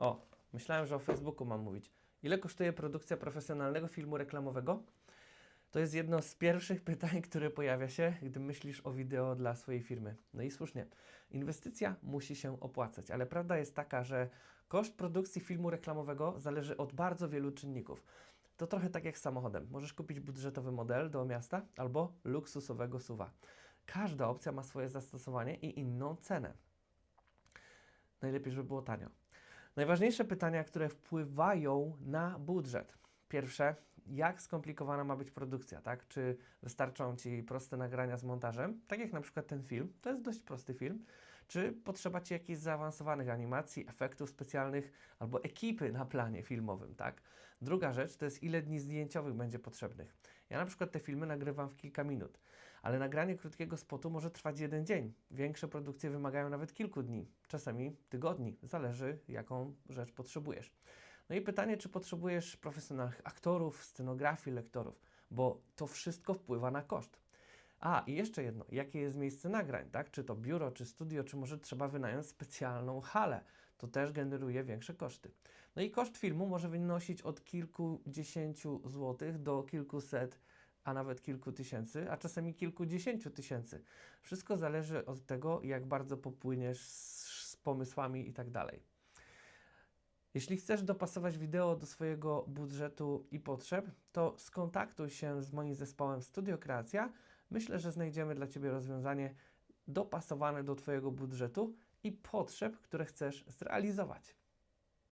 O, myślałem, że o Facebooku mam mówić. Ile kosztuje produkcja profesjonalnego filmu reklamowego? To jest jedno z pierwszych pytań, które pojawia się, gdy myślisz o wideo dla swojej firmy. No i słusznie, inwestycja musi się opłacać, ale prawda jest taka, że koszt produkcji filmu reklamowego zależy od bardzo wielu czynników. To trochę tak jak z samochodem. Możesz kupić budżetowy model do miasta albo luksusowego suwa. Każda opcja ma swoje zastosowanie i inną cenę. Najlepiej, żeby było tanio. Najważniejsze pytania, które wpływają na budżet. Pierwsze, jak skomplikowana ma być produkcja, tak? Czy wystarczą Ci proste nagrania z montażem, tak jak na przykład ten film, to jest dość prosty film, czy potrzeba Ci jakichś zaawansowanych animacji, efektów specjalnych albo ekipy na planie filmowym, tak? Druga rzecz to jest ile dni zdjęciowych będzie potrzebnych. Ja na przykład te filmy nagrywam w kilka minut, ale nagranie krótkiego spotu może trwać jeden dzień. Większe produkcje wymagają nawet kilku dni, czasami tygodni, zależy jaką rzecz potrzebujesz. No i pytanie, czy potrzebujesz profesjonalnych aktorów, scenografii, lektorów, bo to wszystko wpływa na koszt. A, i jeszcze jedno, jakie jest miejsce nagrań, tak? Czy to biuro, czy studio, czy może trzeba wynająć specjalną halę. To też generuje większe koszty. No i koszt filmu może wynosić od kilkudziesięciu złotych do kilkuset, a nawet kilku tysięcy, a czasami kilkudziesięciu tysięcy. Wszystko zależy od tego, jak bardzo popłyniesz z, z pomysłami i tak dalej. Jeśli chcesz dopasować wideo do swojego budżetu i potrzeb, to skontaktuj się z moim zespołem Studio Kreacja. Myślę, że znajdziemy dla Ciebie rozwiązanie dopasowane do Twojego budżetu i potrzeb, które chcesz zrealizować.